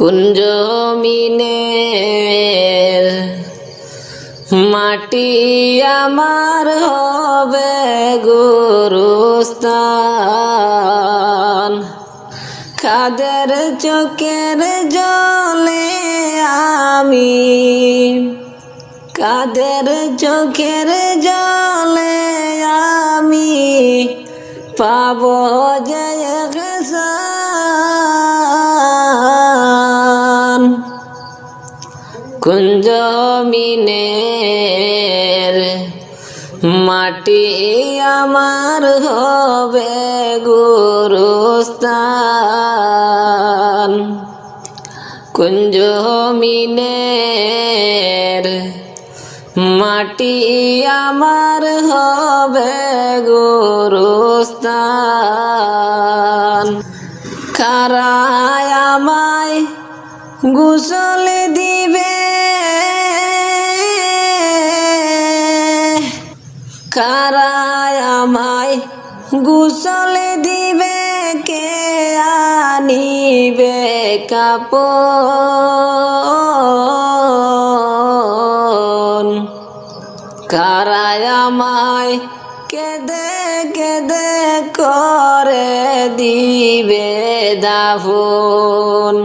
কুঞ্জ মিনের মাটি আমার হবে গুরুস্থান। খাদের চোখের জলে আমি? কাদের চোখের জলে আমি? পাব জয় কুঞ্জ মিনের মাটি আমার হবে গুরুস্থান। কুঞ্জ মিনের মাটি আমার হবে গুরুস্থান। খারায় আমায় গুসল দিবে। খারায় আমায় গুসল দিবে, কে আনিবে কাপন? কারায় আমায় কেদে কেদে করে দিবে দাফন?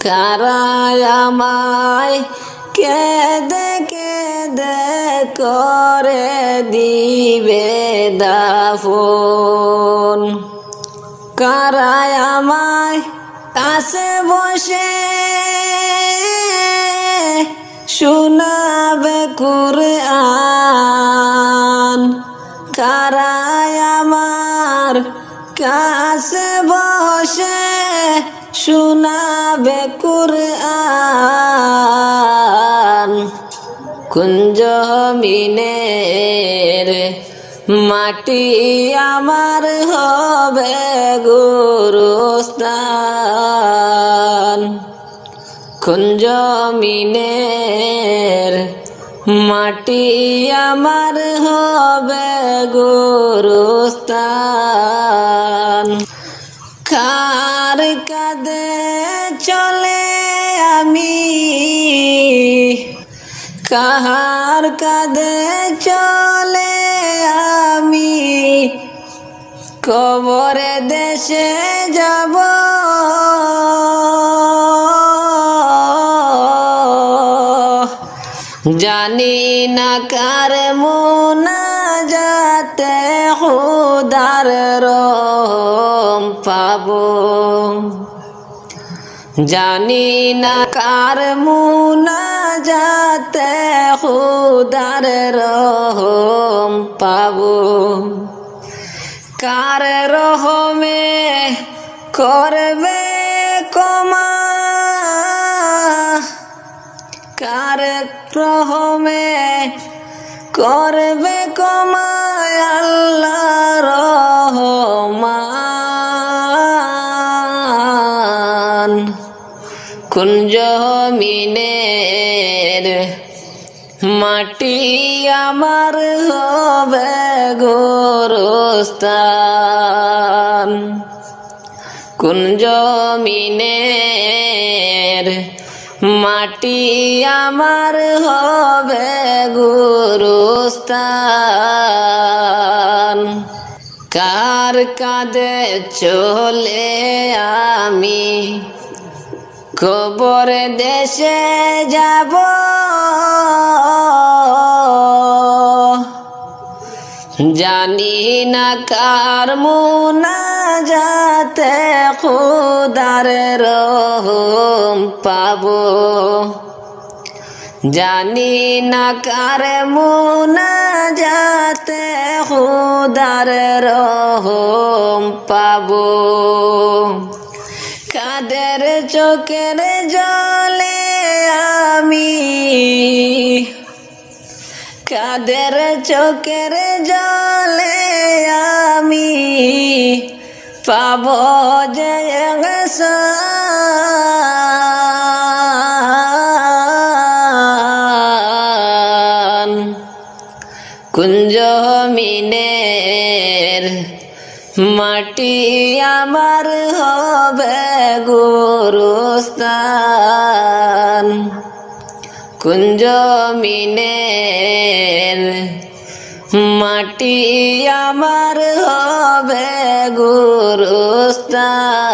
কারায় আমায় কেদে কেদে করে দিবে দাফন। কারায় আমায় কাছে বসে শোনাবে কুরআন। কারায় আমার কাছে বসে শোনাবে কুরআন। কুঞ্জ মিনের মাটি আমার হবে গুরুস্থান। কুঞ্জ মিনের মাটি আমার হবে গুরুস্থান। খার কাদে চলে আমি, কাহার কাদে চলে আমি, কবরে দেশে যাব। জানি না কার মোনা যাতে খুদার রম পাবো। জানি না কার মুনা যাতে খুদার রহম পাবো। কার রহমে করবে কমা কার রহমে করবে কমা আল্লাহ রহমান। কুঞ্জ মিনের মাটি আমার হবে গোরস্থান? কুঞ্জ মিনের মাটি আমার হবে গুরুস্থান। কার কাঁদে চলে আমি? কবর দেশে যাব। জানি না কার মুনা যাতে খুদার রহম পাবো। জানি না কার মুনা যাতে খুদার রহম পাবো। কাদের চোখের জলে আমি, কাদের চোখের জলে আমি পাব যে কুঞ্জ মিনের মাটি আমার হবে গুরুস্থান। কুঞ্জ মিনের মাটি আমার হবে গুরুস্থান